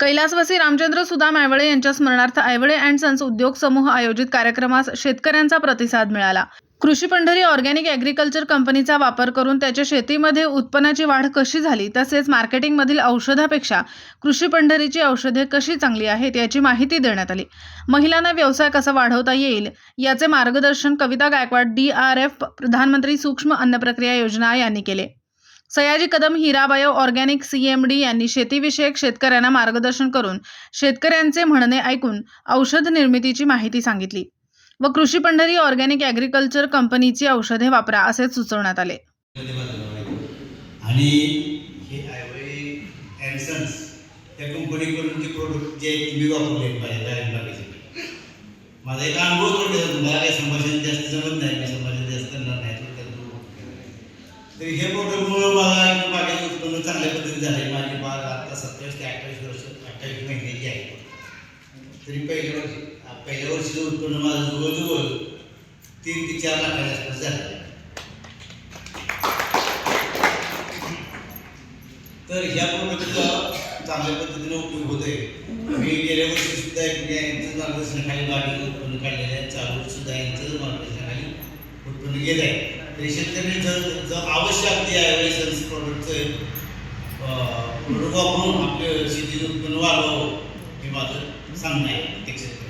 कैलासवासी रामचंद्र सुदाम आयवळे यांच्या स्मरणार्थ आयवळे अँड सन्स उद्योग समूह आयोजित कार्यक्रमास शेतकऱ्यांचा प्रतिसाद मिळाला. कृषी पंढरी ऑर्गॅनिक ॲग्रिकल्चर कंपनीचा वापर करून त्याच्या शेतीमध्ये उत्पन्नाची वाढ कशी झाली तसेच मार्केटिंगमधील औषधापेक्षा कृषी पंढरीची औषधे कशी चांगली आहेत याची माहिती देण्यात आली. महिलांना व्यवसाय कसा वाढवता येईल याचे मार्गदर्शन Kavita Gaikwad D R F प्रधानमंत्री सूक्ष्म अन्न प्रक्रिया योजना यांनी केले. Sayaji Kadam Hirabio organic C M D यांनी शेतीविषयक शेतकऱ्यांना मार्गदर्शन करून शेतकऱ्यांचे म्हणणे ऐकून औषध निर्मितीची माहिती सांगितली व कृषी पंढरी ऑर्गॅनिक ॲग्रिकल्चर कंपनीची औषधे वापरा असे सुचवण्यात आले. आणि त्या कंपनीकडून प्रोडक्ट जे मी वापरले माझ्या माझा एक अनुभव थोडक्यात मला काही संभाषण जास्त जमत नाही मी संभाषण जास्त करणार नाही थोडक्यात तर हे प्रोडक्टमुळं मला एक बागेचं उत्पन्न चांगल्या पद्धतीने झाले माझी बाग आता सत्तावीस ते अठ्ठावीस वर्ष अठ्ठावीस महिन्याची आहे. तरी पहिल्या वर्षी पहिल्या वर्षीचं उत्पन्न माझं जवळजवळ तीन ते चार लाखाच्या आसपास झालं तर ह्या प्रोडक्टचा चांगल्या पद्धतीने उपयोग आहे मी गेल्या वर्षी सुद्धा यांचं मार्गदर्शनाखाली बागेचं उत्पन्न काढलेलं आहे. चालू वर्षी सुद्धा यांचं मार्गदर्शनाखाली उत्पन्न घेत आहे. तरी जर जर आवश्यक ते आहे सन्स प्रोडक्टचं प्रोडक्ट वापरून आपलं शेतीचं उत्पन्न वाढवावं हे माझं सांगणं आहे प्रत्येक शेतकऱ्याला